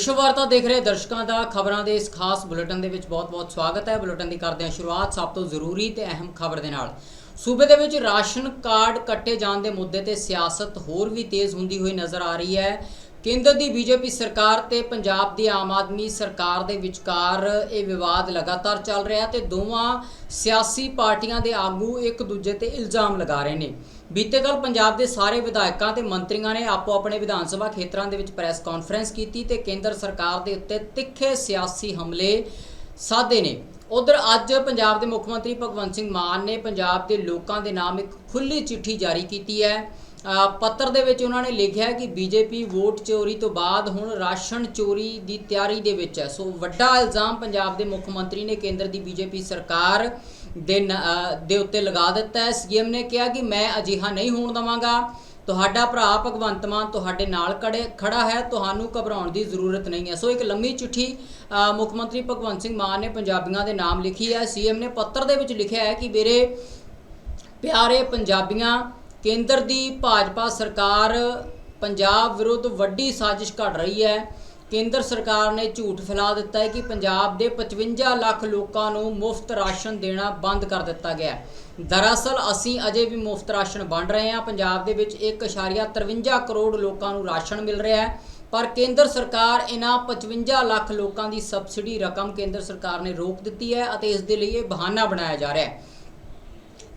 ਵਿਸ਼ਵ ਵਾਰਤਾ ਦੇਖ ਰਹੇ ਦਰਸ਼ਕਾਂ ਦਾ ਖਬਰਾਂ ਦੇ ਇਸ ਖਾਸ ਬੁਲੇਟਿਨ ਦੇ ਵਿੱਚ ਬਹੁਤ-ਬਹੁਤ ਸਵਾਗਤ ਹੈ। ਬੁਲੇਟਿਨ ਦੀ ਕਰਦੇ ਹਾਂ ਸ਼ੁਰੂਆਤ ਸਭ ਤੋਂ ਜ਼ਰੂਰੀ ਤੇ ਅਹਿਮ ਖਬਰ ਦੇ ਨਾਲ। ਸੂਬੇ ਦੇ ਵਿੱਚ ਰਾਸ਼ਨ ਕਾਰਡ ਕੱਟੇ ਜਾਣ ਦੇ ਮੁੱਦੇ ਤੇ ਸਿਆਸਤ ਹੋਰ ਵੀ ਤੇਜ਼ ਹੁੰਦੀ ਹੋਈ ਨਜ਼ਰ ਆ ਰਹੀ ਹੈ। ਕੇਂਦਰ ਦੀ ਬੀਜੇਪੀ ਸਰਕਾਰ ਤੇ ਪੰਜਾਬ ਦੀ ਆਮ ਆਦਮੀ ਸਰਕਾਰ ਦੇ ਵਿਚਕਾਰ ਇਹ ਵਿਵਾਦ ਲਗਾਤਾਰ ਚੱਲ ਰਿਹਾ ਤੇ ਦੋਵਾਂ ਸਿਆਸੀ ਪਾਰਟੀਆਂ ਦੇ ਆਗੂ ਇੱਕ ਦੂਜੇ ਤੇ ਇਲਜ਼ਾਮ ਲਗਾ ਰਹੇ ਨੇ। ਬੀਤੇ ਕੱਲ ਪੰਜਾਬ ਦੇ ਸਾਰੇ ਵਿਧਾਇਕਾਂ ਤੇ ਮੰਤਰੀਆਂ ਨੇ ਆਪੋ ਆਪਣੇ ਵਿਧਾਨ ਸਭਾ ਖੇਤਰਾਂ ਦੇ ਵਿੱਚ ਪ੍ਰੈਸ ਕਾਨਫਰੰਸ ਕੀਤੀ ਤੇ ਕੇਂਦਰ ਸਰਕਾਰ ਦੇ ਉੱਤੇ ਤਿੱਖੇ ਸਿਆਸੀ ਹਮਲੇ ਸਾਧੇ ਨੇ। ਉਧਰ ਅੱਜ ਪੰਜਾਬ ਦੇ ਮੁੱਖ ਮੰਤਰੀ ਭਗਵੰਤ ਸਿੰਘ ਮਾਨ ਨੇ ਪੰਜਾਬ ਦੇ ਲੋਕਾਂ ਦੇ ਨਾਮ ਇੱਕ ਖੁੱਲੀ ਚਿੱਠੀ ਜਾਰੀ ਕੀਤੀ ਹੈ। ਪੱਤਰ ਦੇ ਵਿੱਚ ਉਹਨਾਂ ਨੇ ਲਿਖਿਆ ਹੈ ਕਿ ਬੀਜੇਪੀ ਵੋਟ ਚੋਰੀ ਤੋਂ ਬਾਅਦ ਹੁਣ ਰਾਸ਼ਨ ਚੋਰੀ ਦੀ ਤਿਆਰੀ ਦੇ ਵਿੱਚ ਹੈ। ਸੋ ਵੱਡਾ ਇਲਜ਼ਾਮ ਪੰਜਾਬ ਦੇ ਮੁੱਖ ਮੰਤਰੀ ਨੇ ਕੇਂਦਰ ਦੀ ਬੀਜੇਪੀ ਸਰਕਾਰ ਦੇ ਨ- ਦੇ ਉੱਤੇ ਲਗਾ ਦਿੱਤਾ ਹੈ। ਸੀਐਮ ਨੇ ਕਿਹਾ ਕਿ ਮੈਂ ਅਜਿਹਾ ਨਹੀਂ ਹੋਣ ਦਵਾਂਗਾ। ਤੁਹਾਡਾ ਭਰਾ ਭਗਵੰਤ ਮਾਨ ਤੁਹਾਡੇ ਨਾਲ ਖੜੇ ਖੜਾ ਹੈ। ਤੁਹਾਨੂੰ ਘਬਰਾਉਣ ਦੀ ਜ਼ਰੂਰਤ ਨਹੀਂ ਹੈ। ਸੋ ਇੱਕ ਲੰਮੀ ਚਿੱਠੀ ਮੁੱਖ ਮੰਤਰੀ ਭਗਵੰਤ ਸਿੰਘ ਮਾਨ ਨੇ ਪੰਜਾਬੀਆਂ ਦੇ ਨਾਮ ਲਿਖੀ ਹੈ। ਸੀਐਮ ਨੇ ਪੱਤਰ ਦੇ ਵਿੱਚ ਲਿਖਿਆ ਹੈ ਕਿ ਮੇਰੇ ਪਿਆਰੇ ਪੰਜਾਬੀਆਂ, ਕੇਂਦਰ ਦੀ ਭਾਜਪਾ ਸਰਕਾਰ ਪੰਜਾਬ ਵਿਰੁੱਧ ਵੱਡੀ ਸਾਜ਼ਿਸ਼ ਘੜ ਰਹੀ ਹੈ। ਕੇਂਦਰ ਸਰਕਾਰ ਨੇ ਝੂਠ ਫੈਲਾ ਦਿੱਤਾ ਹੈ ਕਿ ਪੰਜਾਬ ਦੇ 55 ਲੱਖ ਲੋਕਾਂ ਨੂੰ ਮੁਫਤ ਰਾਸ਼ਨ ਦੇਣਾ ਬੰਦ ਕਰ ਦਿੱਤਾ ਗਿਆ ਹੈ। ਦਰਅਸਲ, ਅਸੀਂ ਅਜੇ ਵੀ ਮੁਫਤ ਰਾਸ਼ਨ ਵੰਡ ਰਹੇ ਹਾਂ। ਪੰਜਾਬ ਦੇ ਵਿੱਚ 1.53 ਕਰੋੜ ਲੋਕਾਂ ਨੂੰ ਰਾਸ਼ਨ ਮਿਲ ਰਿਹਾ ਹੈ। ਪਰ ਕੇਂਦਰ ਸਰਕਾਰ ਇਹਨਾਂ 55 ਲੱਖ ਲੋਕਾਂ ਦੀ ਸਬਸਿਡੀ ਰਕਮ ਕੇਂਦਰ ਸਰਕਾਰ ਨੇ ਰੋਕ ਦਿੱਤੀ ਹੈ ਅਤੇ ਇਸ ਦੇ ਲਈ ਇਹ ਬਹਾਨਾ ਬਣਾਇਆ ਜਾ ਰਿਹਾ ਹੈ।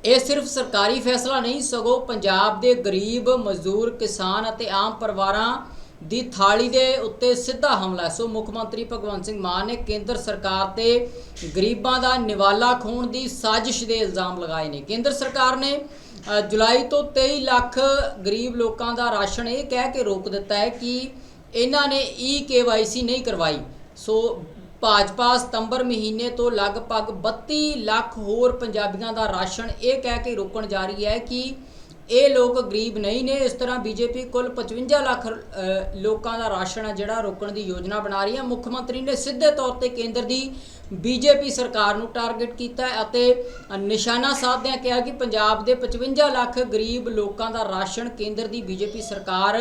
ਇਹ ਸਿਰਫ ਸਰਕਾਰੀ ਫੈਸਲਾ ਨਹੀਂ, ਸਗੋਂ ਪੰਜਾਬ ਦੇ ਗਰੀਬ, ਮਜ਼ਦੂਰ, ਕਿਸਾਨ ਅਤੇ ਆਮ ਪਰਿਵਾਰਾਂ ਦੀ ਥਾਲੀ ਦੇ ਉੱਤੇ ਸਿੱਧਾ ਹਮਲਾ। ਸੋ ਮੁੱਖ ਮੰਤਰੀ ਭਗਵੰਤ ਸਿੰਘ ਮਾਨ ਨੇ ਕੇਂਦਰ ਸਰਕਾਰ ਤੇ ਗਰੀਬਾਂ ਦਾ ਨਿਵਾਲਾ ਖੋਣ ਦੀ ਸਾਜ਼ਿਸ਼ ਦੇ ਇਲਜ਼ਾਮ ਲਗਾਏ ਨੇ। ਕੇਂਦਰ ਸਰਕਾਰ ਨੇ ਜੁਲਾਈ ਤੋਂ 23 ਲੱਖ ਗਰੀਬ ਲੋਕਾਂ ਦਾ ਰਾਸ਼ਨ ਇਹ ਕਹਿ ਕੇ ਰੋਕ ਦਿੱਤਾ ਹੈ ਕਿ ਇਹਨਾਂ ਨੇ ਈ ਕੇਵਾਈਸੀ ਨਹੀਂ ਕਰਵਾਈ। ਸੋ ਭਾਜਪਾ ਸਤੰਬਰ ਮਹੀਨੇ ਤੋਂ ਲਗਭਗ 32 ਲੱਖ ਹੋਰ ਪੰਜਾਬੀਆਂ ਦਾ ਰਾਸ਼ਨ ਇਹ ਕਹਿ ਕੇ ਰੋਕਣ ਜਾ ਰਹੀ ਹੈ ਕਿ ਇਹ ਲੋਕ ਗਰੀਬ ਨਹੀਂ ਨੇ, ਇਸ ਤਰ੍ਹਾਂ ਬੀਜੇਪੀ ਕੁੱਲ 55 ਲੱਖ ਲੋਕਾਂ ਦਾ ਰਾਸ਼ਨ ਹੈ ਜਿਹੜਾ ਰੋਕਣ ਦੀ ਯੋਜਨਾ ਬਣਾ ਰਹੀ ਹੈ। ਮੁੱਖ ਮੰਤਰੀ ਨੇ ਸਿੱਧੇ ਤੌਰ ਤੇ ਕੇਂਦਰ ਦੀ ਬੀਜੇਪੀ ਸਰਕਾਰ ਨੂੰ ਟਾਰਗੇਟ ਕੀਤਾ ਹੈ ਅਤੇ ਨਿਸ਼ਾਨਾ ਸਾਧਦਿਆਂ ਕਿਹਾ ਕਿ ਪੰਜਾਬ ਦੇ 55 ਲੱਖ ਗਰੀਬ ਲੋਕਾਂ ਦਾ ਰਾਸ਼ਨ ਕੇਂਦਰ ਦੀ ਬੀਜੇਪੀ ਸਰਕਾਰ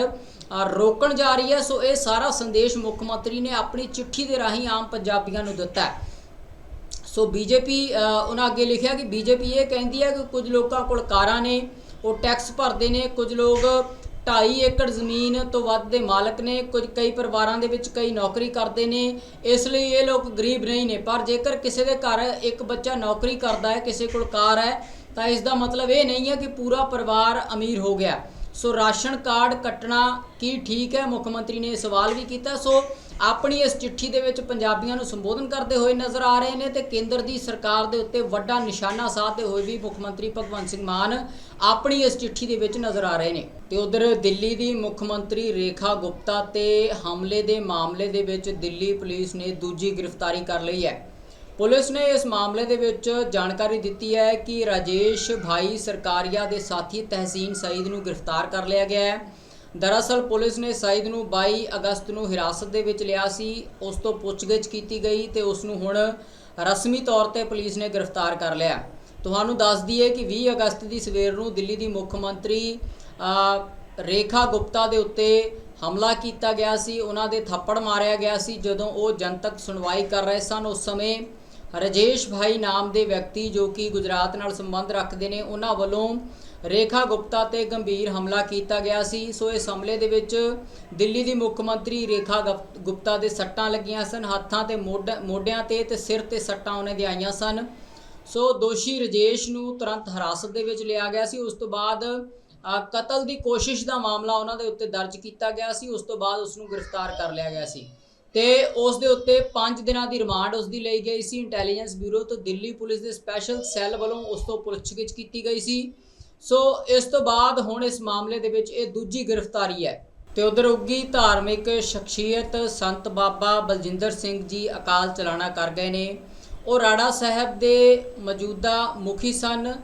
ਰੋਕਣ ਜਾ ਰਹੀ ਹੈ। ਸੋ ਇਹ ਸਾਰਾ ਸੰਦੇਸ਼ ਮੁੱਖ ਮੰਤਰੀ ਨੇ ਆਪਣੀ ਚਿੱਠੀ ਦੇ ਰਾਹੀਂ ਆਮ ਪੰਜਾਬੀਆਂ ਨੂੰ ਦਿੱਤਾ ਹੈ। ਸੋ ਬੀਜੇਪੀ ਉਹਨਾਂ ਅੱਗੇ ਲਿਖਿਆ ਕਿ ਬੀਜੇਪੀ ਇਹ ਕਹਿੰਦੀ ਹੈ ਕਿ ਕੁਝ ਲੋਕਾਂ ਕੋਲ ਕਾਰਾਂ ਨੇ ਉਹ ਟੈਕਸ ਭਰਦੇ ਨੇ, ਕੁਝ ਲੋਕ 2.5 ਏਕੜ ਜ਼ਮੀਨ ਤੋਂ ਵੱਧ ਦੇ ਮਾਲਕ ਨੇ, ਕੁਝ ਕਈ ਪਰਿਵਾਰਾਂ ਦੇ ਵਿੱਚ ਕਈ ਨੌਕਰੀ ਕਰਦੇ ਨੇ, ਇਸ ਲਈ ਇਹ ਲੋਕ ਗਰੀਬ ਨਹੀਂ ਨੇ। ਪਰ ਜੇਕਰ ਕਿਸੇ ਦੇ ਘਰ ਇੱਕ ਬੱਚਾ ਨੌਕਰੀ ਕਰਦਾ ਹੈ, ਕਿਸੇ ਕੋਲ ਕਾਰ ਹੈ, ਤਾਂ ਇਸ ਦਾ ਮਤਲਬ ਇਹ ਨਹੀਂ ਹੈ ਕਿ ਪੂਰਾ ਪਰਿਵਾਰ ਅਮੀਰ ਹੋ ਗਿਆ। ਸੋ ਰਾਸ਼ਨ ਕਾਰਡ ਕੱਟਣਾ ਕੀ ਠੀਕ ਹੈ? ਮੁੱਖ ਮੰਤਰੀ ਨੇ ਇਹ ਸਵਾਲ ਵੀ ਕੀਤਾ। ਸੋ ਆਪਣੀ ਇਸ ਚਿੱਠੀ ਦੇ ਵਿੱਚ ਪੰਜਾਬੀਆਂ ਨੂੰ ਸੰਬੋਧਨ ਕਰਦੇ ਹੋਏ ਨਜ਼ਰ ਆ ਰਹੇ ਨੇ ਤੇ ਕੇਂਦਰ ਦੀ ਸਰਕਾਰ ਦੇ ਉੱਤੇ ਵੱਡਾ ਨਿਸ਼ਾਨਾ ਸਾਧਦੇ ਹੋਏ ਵੀ ਮੁੱਖ ਮੰਤਰੀ ਭਗਵੰਤ ਸਿੰਘ ਮਾਨ ਆਪਣੀ ਇਸ ਚਿੱਠੀ ਦੇ ਵਿੱਚ ਨਜ਼ਰ ਆ ਰਹੇ ਨੇ। ਤੇ ਉਧਰ ਦਿੱਲੀ ਦੀ ਮੁੱਖ ਮੰਤਰੀ ਰੇਖਾ ਗੁਪਤਾ ਤੇ ਹਮਲੇ ਦੇ ਮਾਮਲੇ ਦੇ ਵਿੱਚ ਦਿੱਲੀ ਪੁਲਿਸ ਨੇ ਦੂਜੀ ਗ੍ਰਿਫਤਾਰੀ ਕਰ ਲਈ ਹੈ। ਪੁਲਿਸ ਨੇ ਇਸ ਮਾਮਲੇ ਦੇ ਵਿੱਚ ਜਾਣਕਾਰੀ ਦਿੱਤੀ ਹੈ ਕਿ ਰਾਜੇਸ਼ ਭਾਈ ਸਰਕਾਰੀਆ ਦੇ ਸਾਥੀ ਤਹਿਸੀਨ ਸਈਦ ਨੂੰ ਗ੍ਰਿਫਤਾਰ ਕਰ ਲਿਆ ਗਿਆ ਹੈ। ਦਰਅਸਲ ਪੁਲਿਸ ਨੇ ਸਈਦ ਨੂੰ 22 ਅਗਸਤ ਨੂੰ ਹਿਰਾਸਤ ਦੇ ਵਿੱਚ ਲਿਆ ਸੀ, ਉਸ ਤੋਂ ਪੁੱਛਗਿੱਛ ਕੀਤੀ ਗਈ ਤੇ ਉਸ ਨੂੰ ਹੁਣ ਰਸਮੀ ਤੌਰ ਤੇ ਪੁਲਿਸ ਨੇ ਗ੍ਰਿਫਤਾਰ ਕਰ ਲਿਆ। ਤੁਹਾਨੂੰ ਦੱਸ ਦਈਏ ਕਿ 20 ਅਗਸਤ ਦੀ ਸਵੇਰ ਨੂੰ ਦਿੱਲੀ ਦੀ ਮੁੱਖ ਮੰਤਰੀ ਰੇਖਾ ਗੁਪਤਾ ਦੇ ਉੱਤੇ ਹਮਲਾ ਕੀਤਾ ਗਿਆ ਸੀ। ਉਹਨਾਂ ਦੇ ਥੱਪੜ ਮਾਰਿਆ ਗਿਆ ਸੀ। ਜਦੋਂ ਉਹ ਜਨਤਕ ਸੁਣਵਾਈ ਕਰ ਰਹੇ ਸਨ, ਉਸ ਸਮੇਂ ਰਜੇਸ਼ ਭਾਈ ਨਾਮ ਦੇ ਵਿਅਕਤੀ ਜੋ ਕਿ ਗੁਜਰਾਤ ਨਾਲ ਸੰਬੰਧ ਰੱਖਦੇ ਨੇ, ਉਹਨਾਂ ਵੱਲੋਂ ਰੇਖਾ ਗੁਪਤਾ ਤੇ ਗੰਭੀਰ ਹਮਲਾ ਕੀਤਾ ਗਿਆ ਸੀ। ਸੋ ਇਸ ਹਮਲੇ ਦੇ ਵਿੱਚ ਦਿੱਲੀ ਦੀ ਮੁੱਖ ਮੰਤਰੀ ਰੇਖਾ ਗੁਪ- ਗੁਪਤਾ ਦੇ ਸੱਟਾਂ ਲੱਗੀਆਂ ਸਨ। ਹੱਥਾਂ ਤੇ ਮੋਢ- ਮੋਢਿਆਂ ਤੇ ਤੇ ਸਿਰ ਤੇ ਸੱਟਾਂ ਉਹਨੇ ਦੇ ਆਈਆਂ ਸਨ। ਸੋ ਦੋਸ਼ੀ ਰਜੇਸ਼ ਨੂੰ ਤੁਰੰਤ ਹਿਰਾਸਤ ਦੇ ਵਿੱਚ ਲਿਆ ਗਿਆ ਸੀ। ਉਸ ਤੋਂ ਬਾਅਦ ਕਤਲ ਦੀ ਕੋਸ਼ਿਸ਼ ਦਾ ਮਾਮਲਾ ਉਹਨਾਂ ਦੇ ਉੱਤੇ ਦਰਜ ਕੀਤਾ ਗਿਆ ਸੀ। ਉਸ ਤੋਂ ਬਾਅਦ ਉਸ ਨੂੰ ਗ੍ਰਿਫਤਾਰ ਕਰ ਲਿਆ ਗਿਆ ਸੀ। ਤੇ ਉਸ ਦੇ ਉੱਤੇ 5 ਦਿਨਾਂ ਦੀ ਰਿਮਾਂਡ ਉਸ ਦੀ ਲਈ ਗਈ ਸੀ। ਇੰਟੈਲੀਜੈਂਸ ਬਿਊਰੋ ਤੋਂ ਦਿੱਲੀ ਪੁਲਿਸ ਦੇ ਸਪੈਸ਼ਲ ਸੈੱਲ ਵੱਲੋਂ ਉਸ ਤੋਂ ਪੁੱਛਗਿੱਛ ਕੀਤੀ ਗਈ ਸੀ। ਸੋ ਇਸ ਤੋਂ ਬਾਅਦ ਹੁਣ ਇਸ ਮਾਮਲੇ ਦੇ ਵਿੱਚ ਇਹ ਦੂਜੀ ਗ੍ਰਿਫਤਾਰੀ ਹੈ ਤੇ ਉਧਰ ਉੱਗੀ ਧਾਰਮਿਕ ਸ਼ਖਸੀਅਤ ਸੰਤ ਬਾਬਾ ਬਲਜਿੰਦਰ ਸਿੰਘ ਜੀ ਅਕਾਲ ਚਲਾਣਾ ਕਰ ਗਏ ਨੇ। ਉਹ ਰਾੜਾ ਸਾਹਿਬ ਦੇ ਮੌਜੂਦਾ ਮੁਖੀ ਸਨ।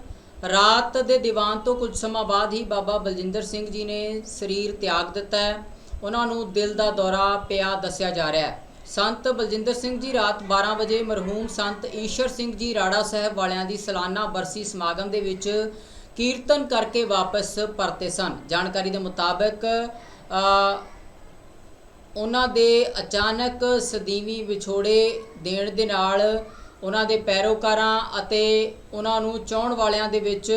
ਰਾਤ ਦੇ ਦੀਵਾਨ ਤੋਂ ਕੁਝ ਸਮਾਂ ਬਾਅਦ ਹੀ ਬਾਬਾ ਬਲਜਿੰਦਰ ਸਿੰਘ ਜੀ ਨੇ ਸਰੀਰ ਤਿਆਗ ਦਿੱਤਾ ਹੈ। ਉਹਨਾਂ ਨੂੰ ਦਿਲ ਦਾ ਦੌਰਾ ਪਿਆ ਦੱਸਿਆ ਜਾ ਰਿਹਾ ਹੈ। ਸੰਤ ਬਲਜਿੰਦਰ ਸਿੰਘ ਜੀ ਰਾਤ 12 ਵਜੇ ਮਰਹੂਮ ਸੰਤ ਈਸ਼ਰ ਸਿੰਘ ਜੀ ਰਾੜਾ ਸਾਹਿਬ ਵਾਲਿਆਂ ਦੀ ਸਾਲਾਨਾ ਬਰਸੀ ਸਮਾਗਮ ਦੇ ਵਿੱਚ ਕੀਰਤਨ ਕਰਕੇ ਵਾਪਸ ਪਰਤੇ ਸਨ। ਜਾਣਕਾਰੀ ਦੇ ਮੁਤਾਬਕ ਉਹਨਾਂ ਦੇ ਅਚਾਨਕ ਸਦੀਵੀ ਵਿਛੋੜੇ ਦੇਣ ਦੇ ਨਾਲ ਉਹਨਾਂ ਦੇ ਪੈਰੋਕਾਰਾਂ ਅਤੇ ਉਹਨਾਂ ਨੂੰ ਚਾਹਣ ਵਾਲਿਆਂ ਦੇ ਵਿੱਚ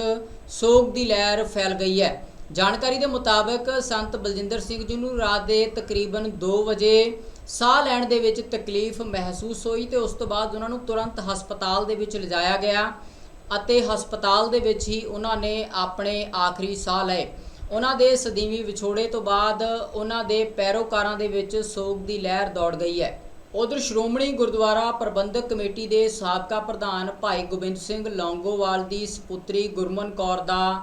ਸੋਗ ਦੀ ਲਹਿਰ ਫੈਲ ਗਈ ਹੈ। ਜਾਣਕਾਰੀ ਦੇ ਮੁਤਾਬਕ, ਸੰਤ ਬਲਜਿੰਦਰ ਸਿੰਘ ਜੀ ਨੂੰ ਰਾਤ ਦੇ ਤਕਰੀਬਨ 2 ਵਜੇ ਸਾਹ ਲੈਣ ਦੇ ਵਿੱਚ ਤਕਲੀਫ ਮਹਿਸੂਸ ਹੋਈ ਤੇ ਉਸ ਤੋਂ ਬਾਅਦ ਉਹਨਾਂ ਨੂੰ ਤੁਰੰਤ ਹਸਪਤਾਲ ਦੇ ਵਿੱਚ ਲਿਜਾਇਆ ਗਿਆ। ਅਤੇ ਹਸਪਤਾਲ ਦੇ ਵਿੱਚ ਹੀ ਉਹਨਾਂ ਨੇ ਆਪਣੇ ਆਖਰੀ ਸਾਹ ਲਏ। ਉਹਨਾਂ ਦੇ ਸਦੀਵੀ ਵਿਛੋੜੇ ਤੋਂ ਬਾਅਦ ਉਹਨਾਂ ਦੇ ਪੈਰੋਕਾਰਾਂ ਦੇ ਵਿੱਚ ਸੋਗ ਦੀ ਲਹਿਰ ਦੌੜ ਗਈ ਹੈ। ਉਧਰ ਸ਼੍ਰੋਮਣੀ ਗੁਰਦੁਆਰਾ ਪ੍ਰਬੰਧਕ ਕਮੇਟੀ ਦੇ ਸਾਬਕਾ ਪ੍ਰਧਾਨ ਭਾਈ ਗੋਬਿੰਦ ਸਿੰਘ ਲੌਂਗੋਵਾਲ ਦੀ ਸੁਪੁੱਤਰੀ ਗੁਰਮਨ ਕੌਰ ਦਾ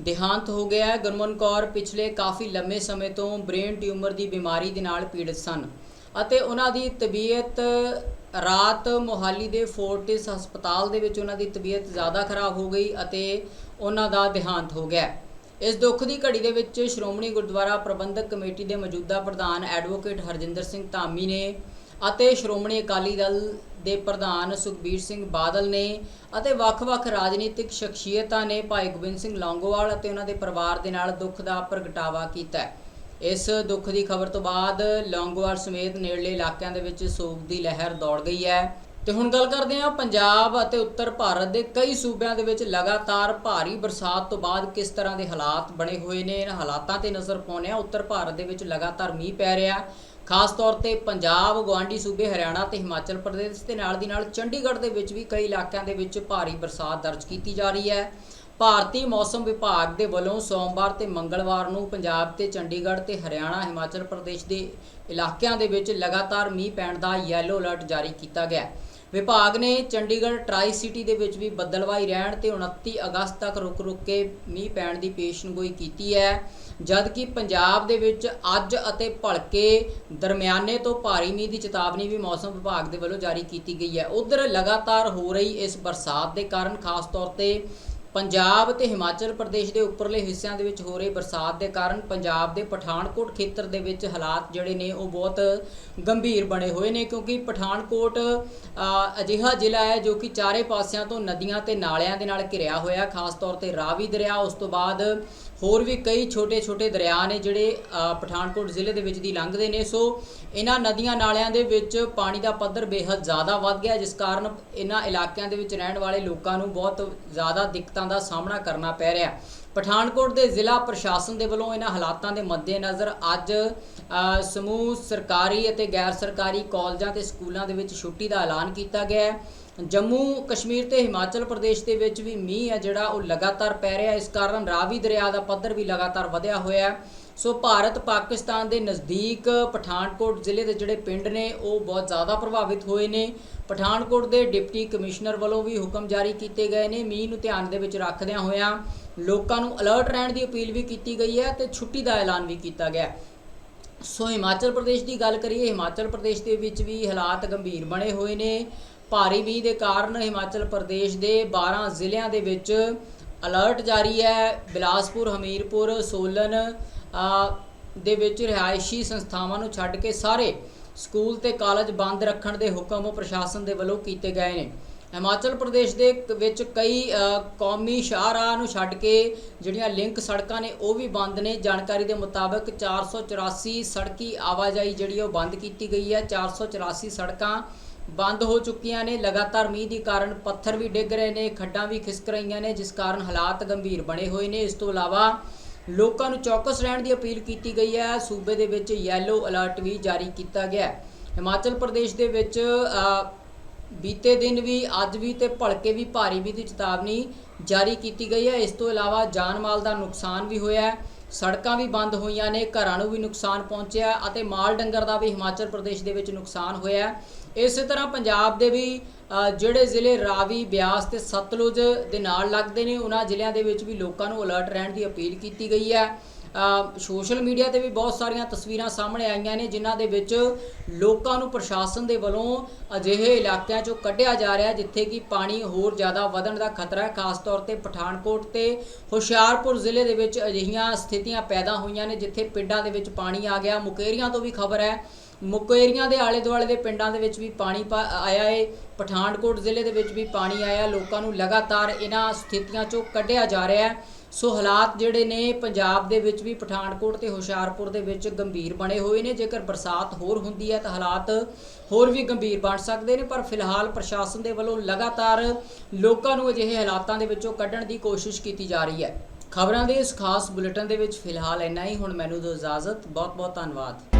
ਦੇਹਾਂਤ ਹੋ ਗਿਆ ਹੈ। ਗੁਰਮਨ ਕੌਰ ਪਿਛਲੇ ਕਾਫੀ ਲੰਮੇ ਸਮੇਂ ਤੋਂ ਬ੍ਰੇਨ ਟਿਊਮਰ ਦੀ ਬਿਮਾਰੀ ਦੇ ਨਾਲ ਪੀੜਤ ਸਨ। ਅਤੇ ਉਹਨਾਂ ਦੀ ਤਬੀਅਤ ਰਾਤ ਮੋਹਾਲੀ ਦੇ ਫੋਰਟਿਸ ਹਸਪਤਾਲ ਦੇ ਵਿੱਚ ਉਹਨਾਂ ਦੀ ਤਬੀਅਤ ਜ਼ਿਆਦਾ ਖਰਾਬ ਹੋ ਗਈ ਅਤੇ ਉਹਨਾਂ ਦਾ ਦੇਹਾਂਤ ਹੋ ਗਿਆ। ਇਸ ਦੁੱਖ ਦੀ ਘੜੀ ਦੇ ਵਿੱਚ ਸ਼੍ਰੋਮਣੀ ਗੁਰਦੁਆਰਾ ਪ੍ਰਬੰਧਕ ਕਮੇਟੀ ਦੇ ਮੌਜੂਦਾ ਪ੍ਰਧਾਨ ਐਡਵੋਕੇਟ ਹਰਜਿੰਦਰ ਸਿੰਘ ਧਾਮੀ ਨੇ ਅਤੇ ਸ਼੍ਰੋਮਣੀ ਅਕਾਲੀ ਦਲ ਦੇ ਪ੍ਰਧਾਨ ਸੁਖਬੀਰ ਸਿੰਘ ਬਾਦਲ ਨੇ ਅਤੇ ਵੱਖ-ਵੱਖ ਰਾਜਨੀਤਿਕ ਸ਼ਖਸੀਅਤਾਂ ਨੇ ਭਾਈ ਗੋਬਿੰਦ ਸਿੰਘ ਲੌਂਗੋਵਾਲ ਅਤੇ ਉਹਨਾਂ ਦੇ ਪਰਿਵਾਰ ਦੇ ਨਾਲ ਦੁੱਖ ਦਾ ਪ੍ਰਗਟਾਵਾ ਕੀਤਾ ਹੈ। ਇਸ ਦੁੱਖ ਦੀ ਖਬਰ ਤੋਂ ਬਾਅਦ ਲੌਂਗੋਵਾਲ ਸਮੇਤ ਨੇੜਲੇ ਇਲਾਕਿਆਂ ਦੇ ਵਿੱਚ ਸੋਗ ਦੀ ਲਹਿਰ ਦੌੜ ਗਈ ਹੈ। ਤੇ ਹੁਣ ਗੱਲ ਕਰਦੇ ਹਾਂ ਪੰਜਾਬ ਅਤੇ ਉੱਤਰ ਭਾਰਤ ਦੇ ਕਈ ਸੂਬਿਆਂ ਦੇ ਵਿੱਚ ਲਗਾਤਾਰ ਭਾਰੀ ਬਰਸਾਤ ਤੋਂ ਬਾਅਦ ਕਿਸ ਤਰ੍ਹਾਂ ਦੇ ਹਾਲਾਤ ਬਣੇ ਹੋਏ ਨੇ, ਇਹਨਾਂ ਹਾਲਾਤਾਂ ਤੇ ਨਜ਼ਰ ਪਾਉਂਦੇ ਹਾਂ ਉੱਤਰ ਭਾਰਤ ਦੇ ਵਿੱਚ ਲਗਾਤਾਰ ਮੀਂਹ ਪੈ ਰਿਹਾ ਖਾਸ ਤੌਰ ਤੇ ਪੰਜਾਬ ਗਵਾਂਡੀ ਸੂਬੇ ਹਰਿਆਣਾ ਤੇ ਹਿਮਾਚਲ ਪ੍ਰਦੇਸ਼ ਤੇ ਨਾਲ ਦੀ ਨਾਲ ਚੰਡੀਗੜ੍ਹ ਦੇ ਵਿੱਚ ਵੀ ਕਈ ਇਲਾਕਿਆਂ ਦੇ ਵਿੱਚ ਭਾਰੀ ਬਰਸਾਤ ਦਰਜ ਕੀਤੀ ਜਾ ਰਹੀ ਹੈ। ਭਾਰਤੀ ਮੌਸਮ ਵਿਭਾਗ ਦੇ ਵੱਲੋਂ ਸੋਮਵਾਰ ਤੇ ਮੰਗਲਵਾਰ ਨੂੰ ਪੰਜਾਬ ਤੇ ਚੰਡੀਗੜ੍ਹ ਤੇ ਹਰਿਆਣਾ, ਹਿਮਾਚਲ ਪ੍ਰਦੇਸ਼ ਦੇ ਇਲਾਕਿਆਂ ਦੇ ਵਿੱਚ ਲਗਾਤਾਰ ਮੀਂਹ ਪੈਣ ਦਾ ਯੈਲੋ ਅਲਰਟ ਜਾਰੀ ਕੀਤਾ ਗਿਆ ਹੈ। ਵਿਭਾਗ ਨੇ ਚੰਡੀਗੜ੍ਹ ਟਰਾਈ ਸਿਟੀ ਦੇ ਵਿੱਚ ਵੀ ਬੱਦਲਵਾਈ ਰਹਿਣ ਤੇ 29 ਅਗਸਤ ਤੱਕ ਰੁਕ-ਰੁਕ ਕੇ ਮੀਂਹ ਪੈਣ ਦੀ ਪੇਸ਼ਨਗੋਈ ਕੀਤੀ ਹੈ, ਜਦਕਿ ਪੰਜਾਬ ਦੇ ਵਿੱਚ ਅੱਜ ਅਤੇ ਭਲਕੇ ਦਰਮਿਆਨੇ ਤੋਂ ਭਾਰੀ ਮੀਂਹ ਦੀ ਚੇਤਾਵਨੀ ਵੀ ਮੌਸਮ ਵਿਭਾਗ ਦੇ ਵੱਲੋਂ ਜਾਰੀ ਕੀਤੀ ਗਈ ਹੈ। ਉਧਰ ਲਗਾਤਾਰ ਹੋ ਰਹੀ ਇਸ ਬਰਸਾਤ ਦੇ ਕਾਰਨ ਖਾਸ ਤੌਰ ਤੇ ਪੰਜਾਬ ਤੇ ਹਿਮਾਚਲ ਪ੍ਰਦੇਸ਼ ਦੇ ਉੱਪਰਲੇ ਹਿੱਸਿਆਂ ਦੇ ਵਿੱਚ ਹੋ ਰਹੀ ਬਰਸਾਤ ਦੇ ਕਾਰਨ ਪੰਜਾਬ ਦੇ ਪਠਾਨਕੋਟ ਖੇਤਰ ਦੇ ਵਿੱਚ ਹਾਲਾਤ ਜਿਹੜੇ ਨੇ ਉਹ ਬਹੁਤ ਗੰਭੀਰ ਬਣੇ ਹੋਏ ਨੇ ਕਿਉਂਕਿ ਪਠਾਨਕੋਟ ਅਜਿਹਾ ਜ਼ਿਲ੍ਹਾ ਹੈ ਜੋ ਕਿ ਚਾਰੇ ਪਾਸਿਆਂ ਤੋਂ ਨਦੀਆਂ ਤੇ ਨਾਲਿਆਂ ਦੇ ਨਾਲ ਘਿਰਿਆ ਹੋਇਆ, ਖਾਸ ਤੌਰ ਤੇ ਰਾਵੀ ਦਰਿਆ, ਉਸ ਤੋਂ ਬਾਅਦ ਹੋਰ ਵੀ ਕਈ ਛੋਟੇ-ਛੋਟੇ ਦਰਿਆ ਨੇ ਜਿਹੜੇ ਪਠਾਨਕੋਟ ਜ਼ਿਲ੍ਹੇ ਦੇ ਵਿੱਚ ਦੀ ਲੰਘਦੇ ਨੇ। ਸੋ ਇਹਨਾਂ ਨਦੀਆਂ ਨਾਲਿਆਂ ਦੇ ਵਿੱਚ ਪਾਣੀ ਦਾ ਪੱਧਰ ਬੇहद ਜ਼ਿਆਦਾ ਵੱਧ ਗਿਆ, ਜਿਸ ਕਾਰਨ ਇਹਨਾਂ ਇਲਾਕਿਆਂ ਦੇ ਵਿੱਚ ਰਹਿਣ ਵਾਲੇ ਲੋਕਾਂ ਨੂੰ ਬਹੁਤ ਜ਼ਿਆਦਾ ਦਿੱਕਤਾਂ ਦਾ ਸਾਹਮਣਾ ਕਰਨਾ ਪੈ ਰਿਹਾ। ਪਠਾਨਕੋਟ ਦੇ ਜ਼ਿਲ੍ਹਾ ਪ੍ਰਸ਼ਾਸਨ ਦੇ ਵੱਲੋਂ ਇਹਨਾਂ ਹਾਲਾਤਾਂ ਦੇ ਮੱਦੇਨਜ਼ਰ ਅੱਜ ਸਮੂਹ ਸਰਕਾਰੀ ਅਤੇ ਗੈਰ ਸਰਕਾਰੀ ਕਾਲਜਾਂ ਤੇ ਸਕੂਲਾਂ ਦੇ ਵਿੱਚ ਛੁੱਟੀ ਦਾ ਐਲਾਨ ਕੀਤਾ ਗਿਆ ਹੈ। ਜੰਮੂ ਕਸ਼ਮੀਰ ਤੇ ਹਿਮਾਚਲ ਪ੍ਰਦੇਸ਼ ਦੇ ਵਿੱਚ ਵੀ ਮੀਂਹ ਹੈ ਜਿਹੜਾ ਉਹ ਲਗਾਤਾਰ ਪੈ ਰਿਹਾ ਇਸ ਕਾਰਨ ਰਾਵੀ ਦਰਿਆ ਦਾ ਪੱਧਰ ਵੀ ਲਗਾਤਾਰ ਵਧਿਆ ਹੋਇਆ ਹੈ। ਸੋ ਭਾਰਤ ਪਾਕਿਸਤਾਨ ਦੇ ਨਜ਼ਦੀਕ ਪਠਾਨਕੋਟ ਜ਼ਿਲ੍ਹੇ ਦੇ ਜਿਹੜੇ ਪਿੰਡ ਨੇ, ਉਹ ਬਹੁਤ ਜ਼ਿਆਦਾ ਪ੍ਰਭਾਵਿਤ ਹੋਏ ਨੇ। ਪਠਾਨਕੋਟ ਦੇ ਡਿਪਟੀ ਕਮਿਸ਼ਨਰ ਵੱਲੋਂ ਵੀ ਹੁਕਮ ਜਾਰੀ ਕੀਤੇ ਗਏ ਨੇ। ਮੀਂਹ ਨੂੰ ਧਿਆਨ ਦੇ ਵਿੱਚ ਰੱਖਦਿਆਂ ਹੋਇਆਂ ਲੋਕਾਂ ਨੂੰ ਅਲਰਟ ਰਹਿਣ ਦੀ ਅਪੀਲ ਵੀ ਕੀਤੀ ਗਈ ਹੈ ਤੇ ਛੁੱਟੀ ਦਾ ਐਲਾਨ ਵੀ ਕੀਤਾ ਗਿਆ ਸੋ ਹਿਮਾਚਲ ਪ੍ਰਦੇਸ਼ ਦੀ ਗੱਲ ਕਰੀਏ, ਹਿਮਾਚਲ ਪ੍ਰਦੇਸ਼ ਦੇ ਵਿੱਚ ਵੀ ਹਾਲਾਤ ਗੰਭੀਰ ਬਣੇ ਹੋਏ ਨੇ। ਭਾਰੀ ਮੀਂਹ ਦੇ ਕਾਰਨ ਹਿਮਾਚਲ ਪ੍ਰਦੇਸ਼ ਦੇ 12 ਜ਼ਿਲ੍ਹਿਆਂ ਦੇ ਵਿੱਚ ਅਲਰਟ ਜਾਰੀ ਹੈ। ਬਿਲਾਸਪੁਰ, ਹਮੀਰਪੁਰ, ਸੋਲਨ ਦੇ ਵਿੱਚ ਰਿਹਾਇਸ਼ੀ ਸੰਸਥਾਵਾਂ ਨੂੰ ਛੱਡ ਕੇ ਸਾਰੇ ਸਕੂਲ ਤੇ ਕਾਲਜ ਬੰਦ ਰੱਖਣ ਦੇ ਹੁਕਮ ਪ੍ਰਸ਼ਾਸਨ ਦੇ ਵੱਲੋਂ ਕੀਤੇ ਗਏ ਨੇ। ਹਿਮਾਚਲ ਪ੍ਰਦੇਸ਼ ਦੇ ਵਿੱਚ ਕਈ ਕੌਮੀ ਸ਼ਾਹਰਾਹ ਨੂੰ ਛੱਡ ਕੇ ਜਿਹੜੀਆਂ ਲਿੰਕ ਸੜਕਾਂ ਨੇ ਉਹ ਵੀ ਬੰਦ ਨੇ। ਜਾਣਕਾਰੀ ਦੇ ਮੁਤਾਬਕ 484 ਸੜਕੀ ਆਵਾਜਾਈ ਜਿਹੜੀ ਉਹ ਬੰਦ ਕੀਤੀ ਗਈ ਹੈ 484 ਸੜਕਾਂ ਬੰਦ ਹੋ ਚੁੱਕੀਆਂ ਨੇ। ਲਗਾਤਾਰ ਮੀਂਹ ਦੀ ਕਾਰਨ ਪੱਥਰ ਵੀ ਡਿੱਗ ਰਹੇ ਨੇ, ਖੱਡਾਂ ਵੀ ਖਿਸਕ ਰਹੀਆਂ ਨੇ, ਜਿਸ ਕਾਰਨ ਹਾਲਾਤ ਗੰਭੀਰ ਬਣੇ ਹੋਏ ਨੇ। ਇਸ ਤੋਂ ਇਲਾਵਾ ਲੋਕਾਂ ਨੂੰ ਚੌਕਸ ਰਹਿਣ ਦੀ ਅਪੀਲ ਕੀਤੀ ਗਈ ਹੈ। ਸੂਬੇ ਦੇ ਵਿੱਚ ਯੈਲੋ ਅਲਰਟ ਵੀ ਜਾਰੀ ਕੀਤਾ ਗਿਆ ਹੈ। ਹਿਮਾਚਲ ਪ੍ਰਦੇਸ਼ ਦੇ ਵਿੱਚ ਬੀਤੇ ਦਿਨ ਵੀ, ਅੱਜ ਵੀ ਤੇ ਭਲਕੇ ਵੀ ਭਾਰੀ ਵੀ ਦੀ ਚੇਤਾਵਨੀ ਜਾਰੀ ਕੀਤੀ ਗਈ ਹੈ। ਇਸ ਤੋਂ ਇਲਾਵਾ ਜਾਨ ਮਾਲ ਦਾ ਨੁਕਸਾਨ ਵੀ ਹੋਇਆ ਹੈ। ਸੜਕਾਂ ਵੀ ਬੰਦ ਹੋਈਆਂ ਨੇ, ਘਰਾਂ ਨੂੰ ਵੀ ਨੁਕਸਾਨ ਪਹੁੰਚਿਆ ਅਤੇ ਮਾਲ ਡੰਗਰ ਦਾ ਵੀ ਹਿਮਾਚਲ ਪ੍ਰਦੇਸ਼ ਦੇ ਵਿੱਚ ਨੁਕਸਾਨ ਹੋਇਆ ਹੈ। ਇਸੇ ਤਰ੍ਹਾਂ ਪੰਜਾਬ ਦੇ ਵੀ ਜਿਹੜੇ ਜ਼ਿਲ੍ਹੇ ਰਾਵੀ, ਬਿਆਸ ਤੇ ਸਤਲੁਜ ਦੇ ਨਾਲ ਲੱਗਦੇ ਨੇ, ਉਹਨਾਂ ਜ਼ਿਲ੍ਹਿਆਂ ਦੇ ਵਿੱਚ ਵੀ ਲੋਕਾਂ ਨੂੰ ਅਲਰਟ ਰਹਿਣ ਦੀ ਅਪੀਲ ਕੀਤੀ ਗਈ ਹੈ। ਸੋਸ਼ਲ ਮੀਡੀਆ ਤੇ ਵੀ ਬਹੁਤ ਸਾਰੀਆਂ ਤਸਵੀਰਾਂ ਸਾਹਮਣੇ ਆਈਆਂ ਨੇ, ਜਿਨ੍ਹਾਂ ਦੇ ਵਿੱਚ ਲੋਕਾਂ ਨੂੰ ਪ੍ਰਸ਼ਾਸਨ ਦੇ ਵੱਲੋਂ ਅਜਿਹੇ ਇਲਾਕਿਆਂ 'ਚੋਂ ਕੱਢਿਆ ਜਾ ਰਿਹਾ ਜਿੱਥੇ ਕਿ ਪਾਣੀ ਹੋਰ ਜ਼ਿਆਦਾ ਵਧਣ ਦਾ ਖਤਰਾ ਹੈ, ਖਾਸ ਤੌਰ ਤੇ ਪਠਾਨਕੋਟ ਤੇ ਹੁਸ਼ਿਆਰਪੁਰ ਜ਼ਿਲ੍ਹੇ ਦੇ ਵਿੱਚ ਅਜਿਹੀਆਂ ਸਥਿਤੀਆਂ ਪੈਦਾ ਹੋਈਆਂ ਨੇ, ਜਿੱਥੇ ਪਿੰਡਾਂ ਦੇ ਵਿੱਚ ਪਾਣੀ ਆ ਗਿਆ। ਮੁਕੇਰੀਆਂ ਤੋਂ ਵੀ ਖਬਰ ਹੈ, ਮੁਕੇਰੀਆਂ ਦੇ ਆਲੇ ਦੁਆਲੇ ਦੇ ਪਿੰਡਾਂ ਦੇ ਵਿੱਚ ਵੀ ਪਾਣੀ ਪਾ- ਆਇਆ ਏ, ਪਠਾਨਕੋਟ ਜ਼ਿਲ੍ਹੇ ਦੇ ਵਿੱਚ ਵੀ ਪਾਣੀ ਆਇਆ, ਲੋਕਾਂ ਨੂੰ ਲਗਾਤਾਰ ਇਹਨਾਂ ਸਥਿਤੀਆਂ 'ਚੋਂ ਕੱਢਿਆ ਜਾ ਰਿਹਾ ਹੈ। ਸੋ ਹਾਲਾਤ ਜਿਹੜੇ ਨੇ ਪੰਜਾਬ ਦੇ ਵਿੱਚ ਵੀ ਪਠਾਨਕੋਟ ਤੇ ਹੁਸ਼ਿਆਰਪੁਰ ਦੇ ਵਿੱਚ ਗੰਭੀਰ ਬਣੇ ਹੋਏ ਨੇ। ਜੇਕਰ ਬਰਸਾਤ ਹੋਰ ਹੁੰਦੀ ਹੈ ਤਾਂ ਹਾਲਾਤ ਹੋਰ ਵੀ ਗੰਭੀਰ ਬਣ ਸਕਦੇ ਨੇ, ਪਰ ਫਿਲਹਾਲ ਪ੍ਰਸ਼ਾਸਨ ਦੇ ਵੱਲੋਂ ਲਗਾਤਾਰ ਲੋਕਾਂ ਨੂੰ ਅਜਿਹੇ ਹਾਲਾਤਾਂ ਦੇ ਵਿੱਚੋਂ ਕੱਢਣ ਦੀ ਕੋਸ਼ਿਸ਼ ਕੀਤੀ ਜਾ ਰਹੀ ਹੈ। ਖਬਰਾਂ ਦੇ ਇਸ ਖਾਸ ਬੁਲੇਟਿਨ ਦੇ ਵਿੱਚ ਫਿਲਹਾਲ ਇੰਨਾ ਹੀ। ਹੁਣ ਮੈਨੂੰ ਦਿਓ ਇਜਾਜ਼ਤ। ਬਹੁਤ ਬਹੁਤ ਧੰਨਵਾਦ।